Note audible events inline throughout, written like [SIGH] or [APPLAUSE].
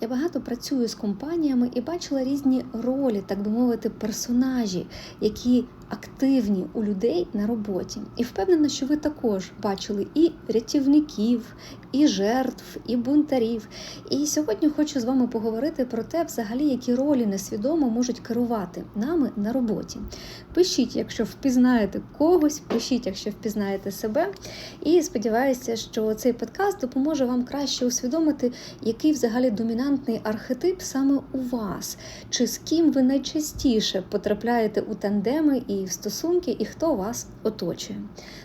Я багато працюю з компаніями і бачила різні ролі, так би мовити, персонажі, які активні у людей на роботі. І впевнена, що ви також бачили і рятівників, і жертв, і бунтарів. І сьогодні хочу з вами поговорити про те, взагалі, які ролі несвідомо можуть керувати нами на роботі. Пишіть, якщо впізнаєте когось, пишіть, якщо впізнаєте себе. І сподіваюся, що цей подкаст допоможе вам краще усвідомити, який взагалі домінантний архетип саме у вас, чи з ким ви найчастіше потрапляєте у тандеми і в стосунки, і хто вас оточує.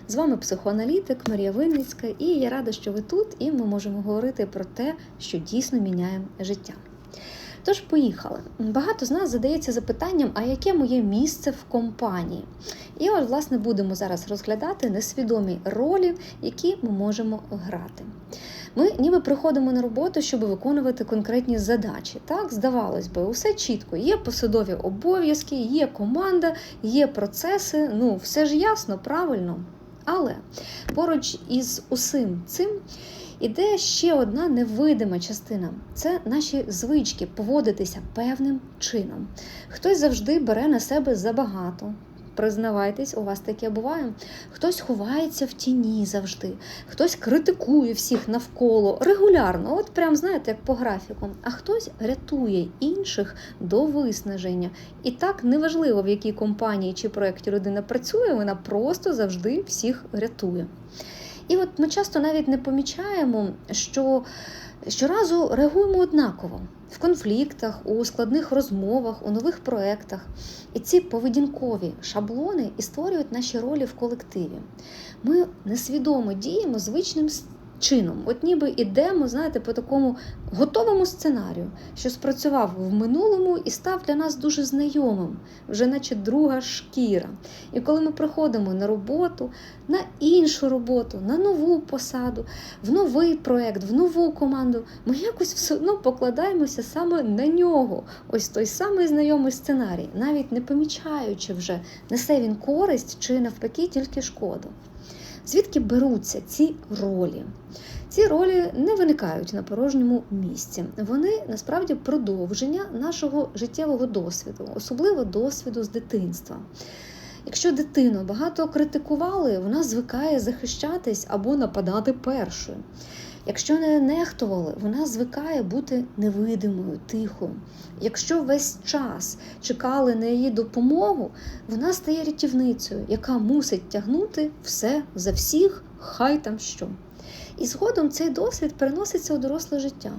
З вами психоаналітик Марія Винницька, і я рада, що ви тут, і ми можемо говорити про те, що дійсно міняє життя. Тож, поїхали. Багато з нас задається запитанням, а яке моє місце в компанії? І от, власне, будемо зараз розглядати несвідомі ролі, які ми можемо грати. Ми ніби приходимо на роботу, щоб виконувати конкретні задачі. Так, здавалось би, усе чітко. Є посадові обов'язки, є команда, є процеси. Ну, все ж ясно, правильно. Але поруч із усім цим іде ще одна невидима частина це наші звички поводитися певним чином. Хтось завжди бере на себе забагато. Признавайтесь, у вас таке буває. Хтось ховається в тіні завжди, хтось критикує всіх навколо регулярно, от прям знаєте, як по графіку, а хтось рятує інших до виснаження. І так неважливо, в якій компанії чи проєкті людина працює, вона просто завжди всіх рятує. І от ми часто навіть не помічаємо, що щоразу реагуємо однаково в конфліктах, у складних розмовах, у нових проєктах. І ці поведінкові шаблони і створюють наші ролі в колективі. Ми несвідомо діємо звичним чином. От ніби йдемо, знаєте, по такому готовому сценарію, що спрацював в минулому і став для нас дуже знайомим, вже наче друга шкіра. І коли ми приходимо на роботу, на іншу роботу, на нову посаду, в новий проєкт, в нову команду, ми якось все одно покладаємося саме на нього. Ось той самий знайомий сценарій, навіть не помічаючи вже, несе він користь чи навпаки тільки шкоду. Звідки беруться ці ролі? Ці ролі не виникають на порожньому місці. Вони насправді продовження нашого життєвого досвіду, особливо досвіду з дитинства. Якщо дитину багато критикували, вона звикає захищатись або нападати першою. Якщо не нехтували, вона звикає бути невидимою, тихою. Якщо весь час чекали на її допомогу, вона стає рятівницею, яка мусить тягнути все за всіх, хай там що. І згодом цей досвід переноситься у доросле життя.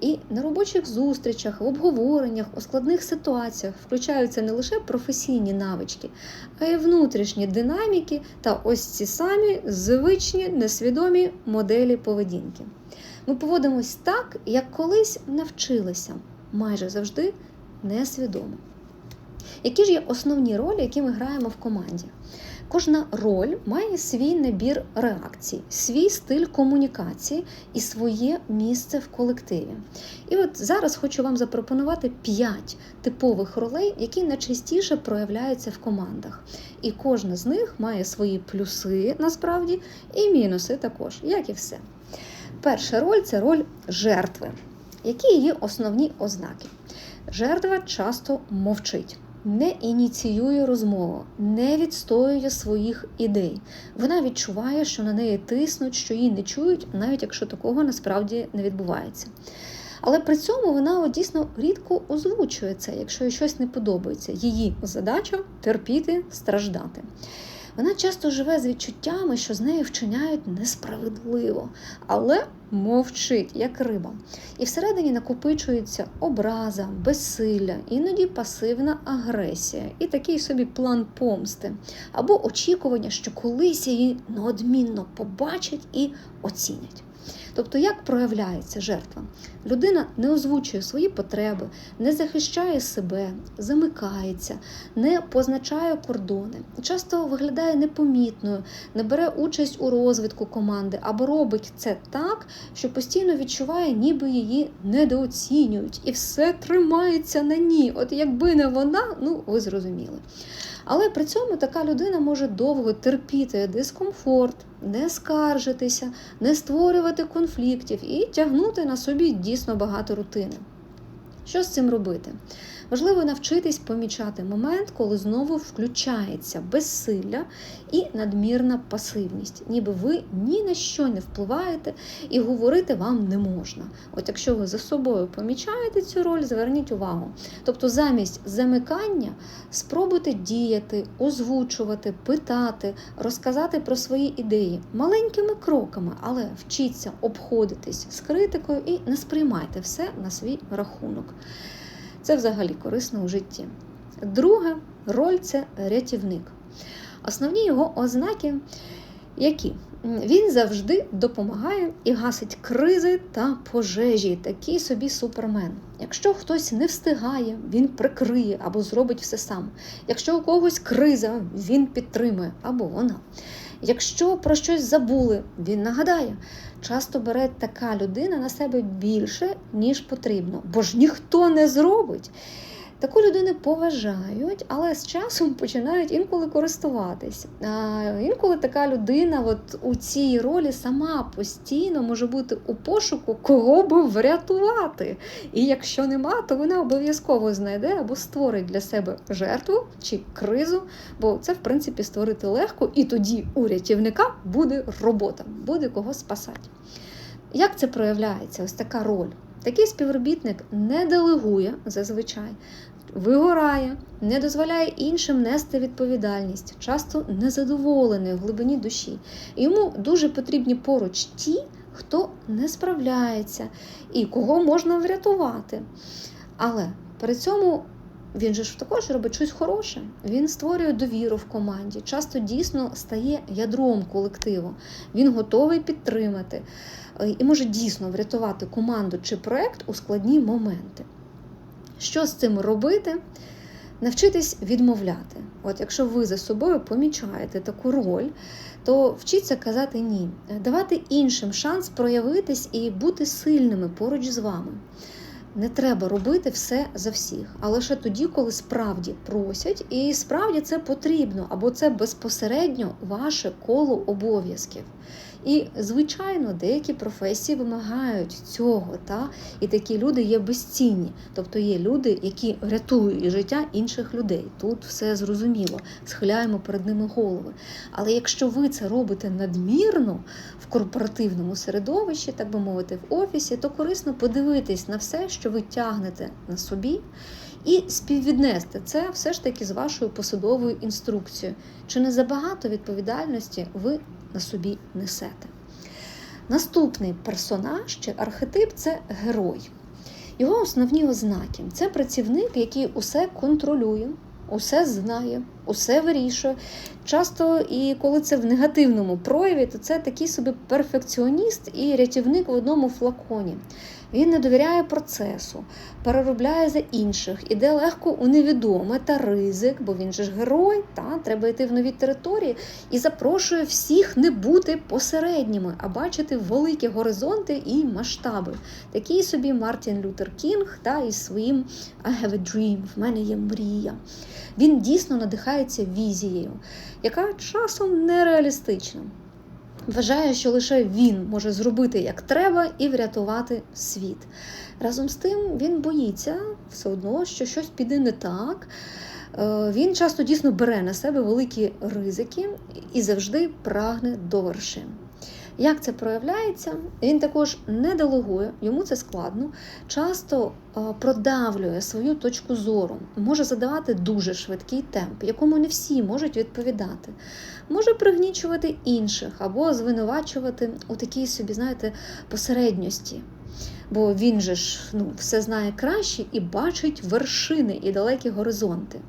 І на робочих зустрічах, в обговореннях, у складних ситуаціях включаються не лише професійні навички, а й внутрішні динаміки та ось ці самі звичні несвідомі моделі поведінки. Ми поводимось так, як колись навчилися, майже завжди несвідомо. Які ж є основні ролі, які ми граємо в команді? Кожна роль має свій набір реакцій, свій стиль комунікації і своє місце в колективі. І от зараз хочу вам запропонувати 5 типових ролей, які найчастіше проявляються в командах. І кожна з них має свої плюси насправді і мінуси також, як і все. Перша роль це роль жертви. Які її основні ознаки? Жертва часто мовчить не ініціює розмову, не відстоює своїх ідей. Вона відчуває, що на неї тиснуть, що її не чують, навіть якщо такого насправді не відбувається. Але при цьому вона дійсно рідко озвучує це, якщо їй щось не подобається. Її задача терпіти, страждати. Вона часто живе з відчуттями, що з нею вчиняють несправедливо, але мовчить, як риба. І всередині накопичується образа, безсилля, іноді пасивна агресія і такий собі план помсти, або очікування, що колись її неодмінно побачать і оцінять. Тобто, як проявляється жертва? Людина не озвучує свої потреби, не захищає себе, замикається, не позначає кордони, часто виглядає непомітною, не бере участь у розвитку команди або робить це так, що постійно відчуває, ніби її недооцінюють, і все тримається на ній. От якби не вона, ну ви зрозуміли. Але при цьому така людина може довго терпіти дискомфорт, не скаржитися, не створювати конфліктів і тягнути на собі дійсно багато рутини. Що з цим робити? Важливо навчитись помічати момент, коли знову включається безсилля і надмірна пасивність, ніби ви ні на що не впливаєте і говорити вам не можна. От якщо ви за собою помічаєте цю роль, зверніть увагу. Тобто, замість замикання спробуйте діяти, озвучувати, питати, розказати про свої ідеї маленькими кроками, але вчіться обходитись з критикою і не сприймайте все на свій рахунок. Це взагалі корисно у житті. Друга роль це рятівник. Основні його ознаки які? Він завжди допомагає і гасить кризи та пожежі, такий собі супермен. Якщо хтось не встигає, він прикриє або зробить все сам. Якщо у когось криза, він підтримує або вона. Якщо про щось забули, він нагадає. Часто бере така людина на себе більше, ніж потрібно, бо ж ніхто не зробить. Таку людину поважають, але з часом [LAUGHS] починають інколи користуватись. А інколи така людина, от у цій ролі сама постійно може бути у пошуку, кого би врятувати. І якщо нема, то вона обов'язково знайде або створить для себе жертву чи кризу, бо це, в принципі, створити легко, і тоді у рятівника буде робота, буде кого спасати. Як це проявляється? Ось така роль. Такий співробітник не делегує зазвичай, вигорає, не дозволяє іншим нести відповідальність, часто незадоволений в глибині душі. Йому дуже потрібні поруч ті, хто не справляється і кого можна врятувати. Але при цьому він же ж також робить щось хороше. Він створює довіру в команді, часто дійсно стає ядром колективу. Він готовий підтримати е, і може дійсно врятувати команду чи проект у складні моменти. Що з цим робити? Навчитись відмовляти. От якщо ви за собою помічаєте таку роль, то вчіться казати ні, давати іншим шанс проявитись і бути сильними поруч з вами. Не треба робити все за всіх, а лише тоді, коли справді просять, і справді це потрібно, або це безпосередньо ваше коло обов'язків. І, звичайно, деякі професії вимагають цього, та? і такі люди є безцінні. Тобто є люди, які рятують життя інших людей. Тут все зрозуміло, схиляємо перед ними голови. Але якщо ви це робите надмірно в корпоративному середовищі, так би мовити, в офісі, то корисно подивитись на все, що ви тягнете на собі. І співвіднести це все ж таки з вашою посадовою інструкцією. Чи не забагато відповідальності ви на собі несете. Наступний персонаж чи архетип це герой. Його основні ознаки це працівник, який усе контролює, усе знає, усе вирішує. Часто, і коли це в негативному прояві, то це такий собі перфекціоніст і рятівник в одному флаконі. Він не довіряє процесу, переробляє за інших, іде легко у невідоме та ризик, бо він же ж герой, та треба йти в нові території і запрошує всіх не бути посередніми, а бачити великі горизонти і масштаби. Такий собі Мартін Лютер Кінг та із своїм I have a dream, в мене є мрія. Він дійсно надихається візією, яка часом нереалістична. Вважає, що лише він може зробити як треба і врятувати світ. Разом з тим він боїться все одно, що щось піде не так. Е, він часто дійсно бере на себе великі ризики і завжди прагне до вершин. Як це проявляється? Він також не делегує, йому це складно, часто е, продавлює свою точку зору, може задавати дуже швидкий темп, якому не всі можуть відповідати, може пригнічувати інших або звинувачувати у такій собі, знаєте, посередньості. Бо він же ж ну, все знає краще і бачить вершини і далекі горизонти.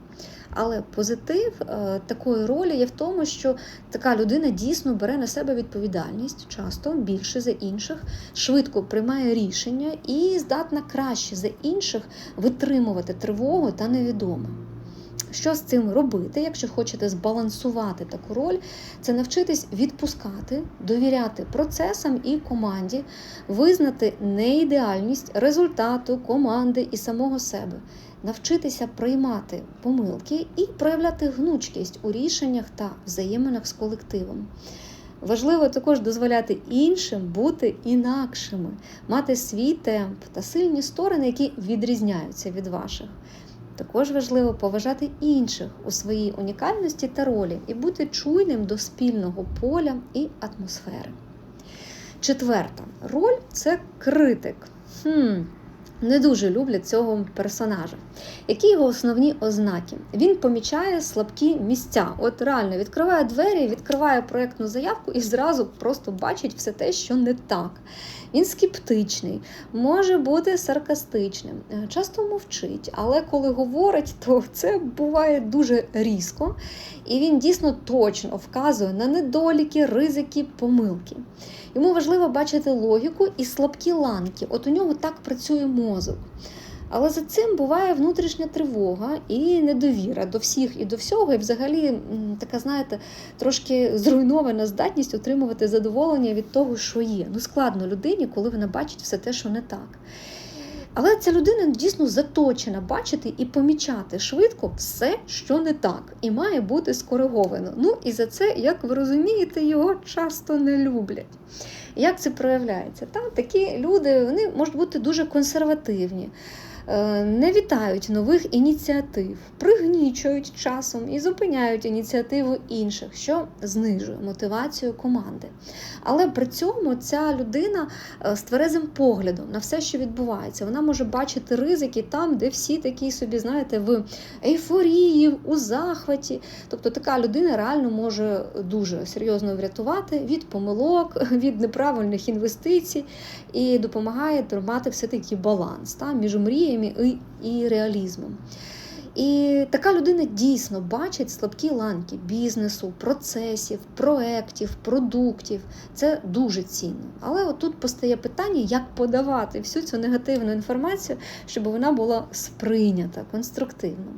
Але позитив е, такої ролі є в тому, що така людина дійсно бере на себе відповідальність, часто більше за інших, швидко приймає рішення і здатна краще за інших витримувати тривогу та невідоме. Що з цим робити, якщо хочете збалансувати таку роль, це навчитись відпускати, довіряти процесам і команді, визнати неідеальність результату команди і самого себе, навчитися приймати помилки і проявляти гнучкість у рішеннях та взаєминах з колективом. Важливо також дозволяти іншим бути інакшими, мати свій темп та сильні сторони, які відрізняються від ваших. Також важливо поважати інших у своїй унікальності та ролі і бути чуйним до спільного поля і атмосфери. Четверта роль це критик. Хм, Не дуже люблять цього персонажа. Які його основні ознаки? Він помічає слабкі місця. От реально відкриває двері, відкриває проєктну заявку і зразу просто бачить все те, що не так. Він скептичний, може бути саркастичним, е, часто мовчить, але коли говорить, то це буває дуже різко, і він дійсно точно вказує на недоліки, ризики, помилки. Йому важливо бачити логіку і слабкі ланки. От у нього так працює мозок. Але за цим буває внутрішня тривога і недовіра до всіх і до всього, і взагалі така, знаєте, трошки зруйнована здатність отримувати задоволення від того, що є. Ну, складно людині, коли вона бачить все те, що не так. Але ця людина дійсно заточена бачити і помічати швидко все, що не так, і має бути скориговано. Ну і за це, як ви розумієте, його часто не люблять. Як це проявляється? Та, такі люди вони можуть бути дуже консервативні. Е, не вітають нових ініціатив, пригнічують часом і зупиняють ініціативу інших, що знижує мотивацію команди. Але при цьому ця людина е, з тверезим поглядом на все, що відбувається, вона може бачити ризики там, де всі такі собі, знаєте, в ейфорії, у захваті. Тобто така людина реально може дуже серйозно врятувати від помилок, [LAUGHS] від неправильних інвестицій і допомагає тримати все-таки баланс та, між мріями і, і реалізмом. І така людина дійсно бачить слабкі ланки бізнесу, процесів, проєктів, продуктів. Це дуже цінно. Але отут постає питання, як подавати всю цю негативну інформацію, щоб вона була сприйнята конструктивно.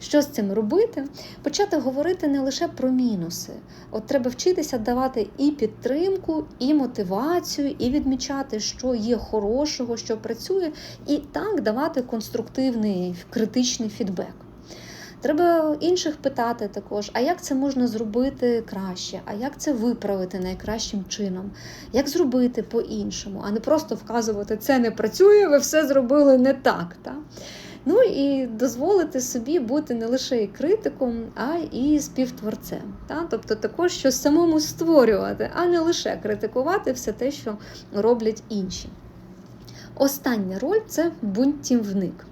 Що з цим робити? Почати говорити не лише про мінуси. От треба вчитися давати і підтримку, і мотивацію, і відмічати, що є хорошого, що працює, і так давати конструктивний критичний фідбек. Треба інших питати також, а як це можна зробити краще, а як це виправити найкращим чином, як зробити по-іншому, а не просто вказувати, це не працює, ви все зробили не так. Та? Ну і дозволити собі бути не лише і критиком, а і співтворцем. Та? Тобто також щось самому створювати, а не лише критикувати все те, що роблять інші. Остання роль це бунтівник.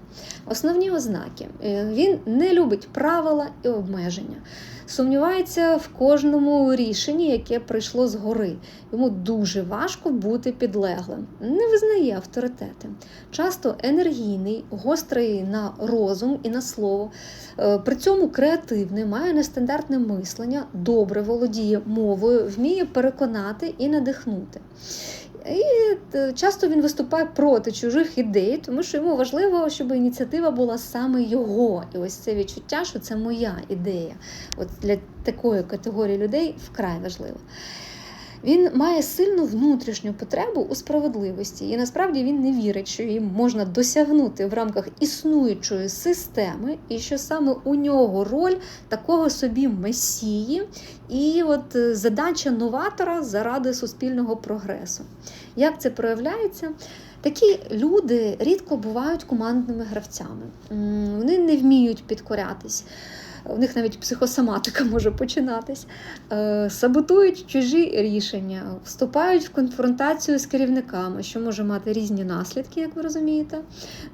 Основні ознаки: е, він не любить правила і обмеження, сумнівається в кожному рішенні, яке прийшло згори. Йому дуже важко бути підлеглим, не визнає авторитети. Часто енергійний, гострий на розум і на слово, е, при цьому креативний, має нестандартне мислення, добре володіє мовою, вміє переконати і надихнути. І е, часто він виступає проти чужих ідей, тому що йому важливо, щоб ініціатива була саме його. І ось це відчуття, що це моя ідея. От Для такої категорії людей вкрай важливо. Він має сильну внутрішню потребу у справедливості, і насправді він не вірить, що її можна досягнути в рамках існуючої системи, і що саме у нього роль такого собі месії, і от е, задача новатора заради суспільного прогресу. Як це проявляється? Такі люди рідко бувають командними гравцями, вони не вміють підкорятись у них навіть психосоматика може починатись, е, саботують чужі рішення, вступають в конфронтацію з керівниками, що може мати різні наслідки, як ви розумієте.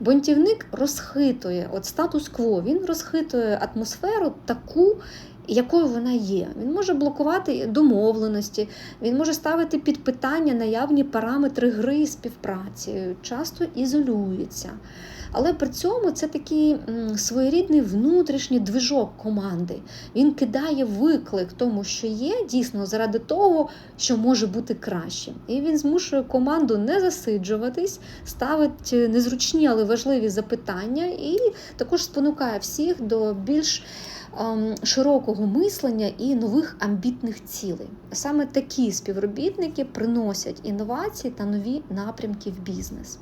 Бунтівник розхитує от статус-кво, він розхитує атмосферу таку. Якою вона є, він може блокувати домовленості, він може ставити під питання наявні параметри гри і співпраці, часто ізолюється. Але при цьому це такий своєрідний внутрішній движок команди. Він кидає виклик тому, що є дійсно заради того, що може бути краще. І він змушує команду не засиджуватись, ставить незручні, але важливі запитання, і також спонукає всіх до більш широкого мислення і нових амбітних цілей. Саме такі співробітники приносять інновації та нові напрямки в бізнес.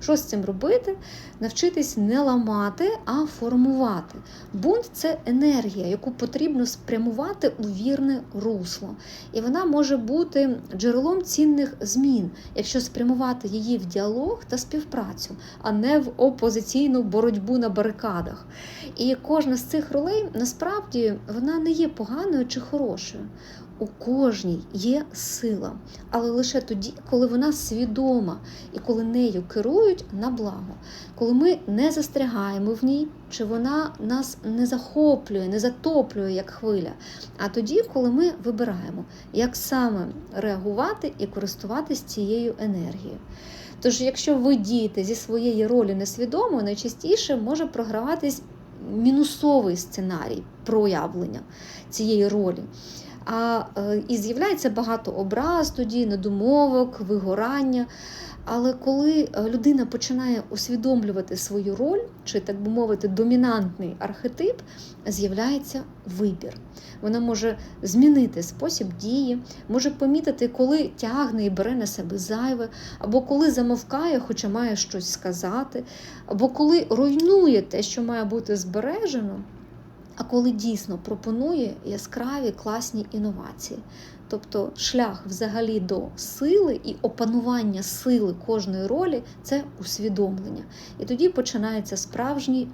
Що з цим робити? Навчитись не ламати, а формувати. Бунт це енергія, яку потрібно спрямувати у вірне русло. І вона може бути джерелом цінних змін, якщо спрямувати її в діалог та співпрацю, а не в опозиційну боротьбу на барикадах. І кожна з цих ролей насправді вона не є поганою чи хорошою. У кожній є сила, але лише тоді, коли вона свідома і коли нею керують на благо, коли ми не застрягаємо в ній, чи вона нас не захоплює, не затоплює як хвиля. А тоді, коли ми вибираємо, як саме реагувати і користуватись цією енергією. Тож, якщо ви дієте зі своєї ролі несвідомо, найчастіше може програватись мінусовий сценарій проявлення цієї ролі. А е, і з'являється багато образ тоді, недомовок, вигорання. Але коли е, людина починає усвідомлювати свою роль, чи, так би мовити, домінантний архетип, з'являється вибір. Вона може змінити спосіб дії, може помітити, коли тягне і бере на себе зайве, або коли замовкає, хоча має щось сказати, або коли руйнує те, що має бути збережено, а коли дійсно пропонує яскраві класні інновації. Тобто шлях взагалі до сили і опанування сили кожної ролі це усвідомлення. І тоді починається справжній